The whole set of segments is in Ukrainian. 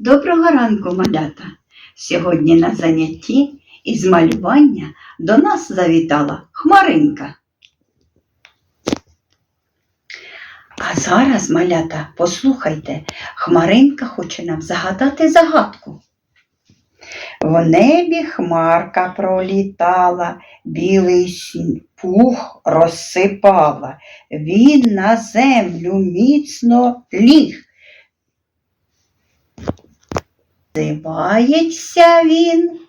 Доброго ранку, малята! Сьогодні на занятті із малювання до нас завітала Хмаринка. А зараз, малята, послухайте, Хмаринка хоче нам загадати загадку. В небі хмарка пролітала, білий пух розсипала. Він на землю міцно ліг. Називається він.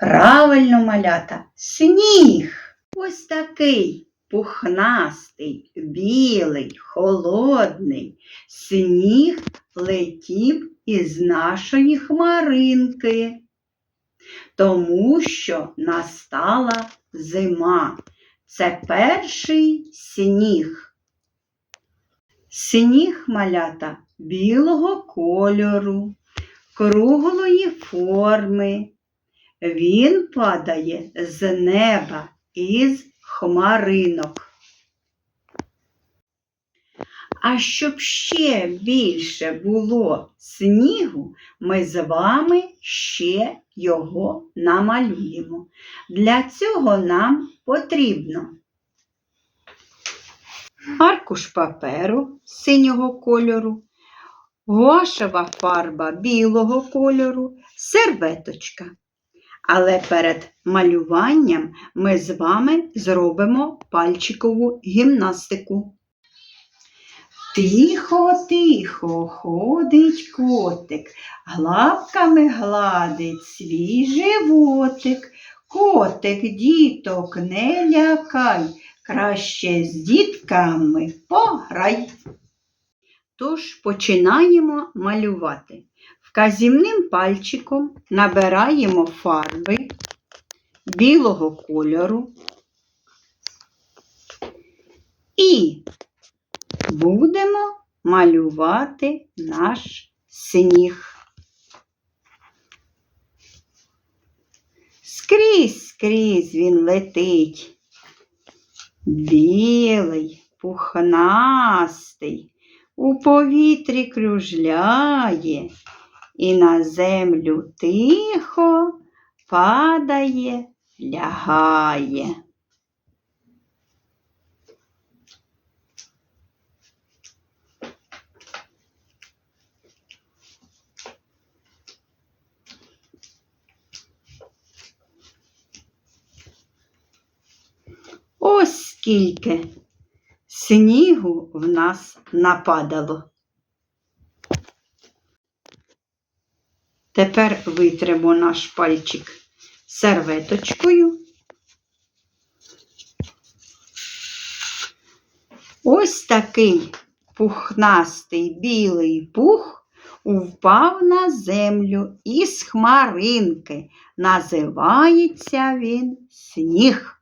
Правильно, малята, сніг. Ось такий пухнастий, білий, холодний. Сніг летів із нашої хмаринки, тому що настала зима. Це перший сніг. Сніг малята білого кольору, круглої форми. Він падає з неба із хмаринок. А щоб ще більше було снігу, ми з вами ще його намалюємо. Для цього нам потрібно аркуш паперу синього кольору, гуашева фарба білого кольору, серветочка. Але перед малюванням ми з вами зробимо пальчикову гімнастику. Тихо, тихо ходить котик, лапками гладить свій животик. Котик діток не лякай, краще з дітками пограй. Тож починаємо малювати. Вказівним пальчиком набираємо фарби білого кольору і будемо малювати наш сніг. Скрізь, скрізь він летить. Білий, пухнастий, у повітрі кружляє і на землю тихо падає, лягає. Ось скільки снігу в нас нападало. Тепер витримо наш пальчик серветочкою. Ось такий пухнастий білий пух впав на землю із хмаринки. Називається він сніг.